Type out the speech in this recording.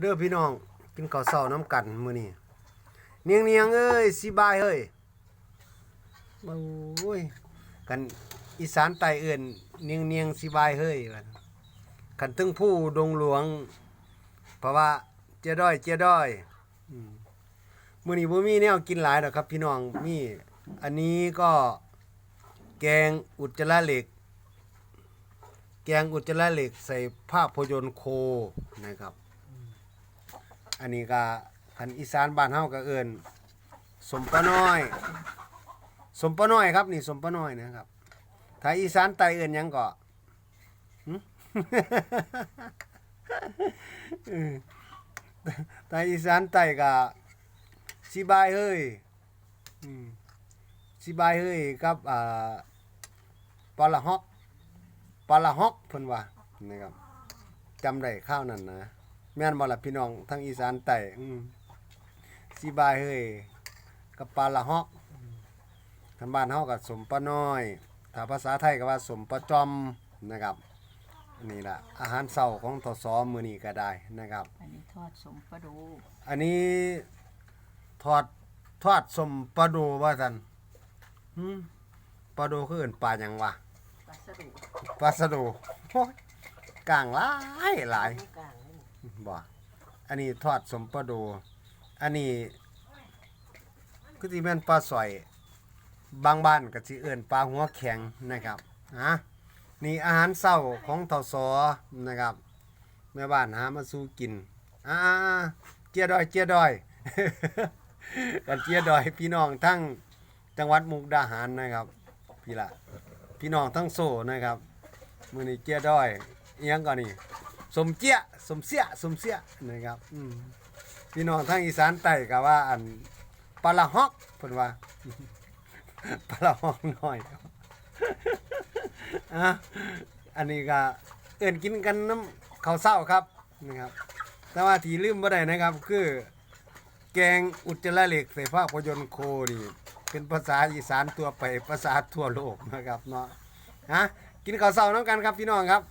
เด้อพี่น้องกินข้าวเช้าน้ำกันมื้อนี้เนียงเนียงเอ้ยสิบายเฮ้ยโอ้ยกันอีสานใต้เอิ้นเนียงเนียงสิบายเฮ้ยว่าคันถึงผู้ดงหลวง เพราะว่าเจ้ด้อยเจ้ด้อยมมื้อนี้บ่มีแนวกินหลายดอกครับ พี่น้องมีอันนี้ก็แกงอุจจาระเหล็ก แกงอุจจาระเหล็กใส่ภาพยนตร์โคนะครับ อันนี้ก็คันอีสานบ้านเฮาก็เอิ้นสมปะน้อย สมปะน้อยครับนี่สมปะน้อยนะครับ ถ้าอีสานใต้เอิ้นหยังก็หึเออถ้าอีสานใต้ก็สิบายเฮ้ยสิบายเฮ้ยกับอ่าปลาละฮอกปลาละฮอกเพิ่นว่านะครับจำได้ข้าวนั่นนะ แม่นบ่ล่ะพี่น้องทางอีสานใต้อืมสิบายเฮ้ยกับปลาละฮอกทางบ้านเฮาก็สมปลาน้อย ถ้าภาษาไทยก็ว่าสมปลาจอมนะครับอันนี่ล่ะอาหารเช้าของทศมื้อนี้ก็ได้นะครับ อันนี้ทอดสมปลาดูอันนี้ทอดทอดสมปลาโดว่าซั่นหืมปลาโดคือเอิ้นปลาหยังวะปลาสะดุปลาสะโดโอ้ยกลางหลายหลายไม่กลา บ่อันนี้ทอดสมปลาโดอันนี้คือสิแม่นปลาสอย บางบ้านก็สิเอิ้นปลาหัวแข็งนะครับฮะนี่อาหารเช้าของทศนะครับแม่บ้านหามาสู้กินอ่าเจียดอยเจียดอย กันเจียดอยพี่น้องทั้งจังหวัดมุกดาหารนะครับ พี่ละพี่น้องทั้งโซนะครับมือนี้เจียดอยเอียงก่อนนี่ สมเจียสมเสียสมเสียนะครับอืมพี่น้องทางอีสานใต้ก็ว่าอันปลาฮอกเพิ่นว่าปลาฮอกน้อยอะอันนี้ก็เอิ้นกินกันน้ำข้าวเช้าครับนะครับ แต่ว่าที่ลืมบ่ได้นะครับ คือ แกงอุจจาระเหล็กใส่ภาพยนตร์โคนี่เป็นภาษาอีสานตัวไปภาษาทั่วโลกนะครับเนาะฮะกินข้าวเช้าน้ำกันครับพี่น้องครับ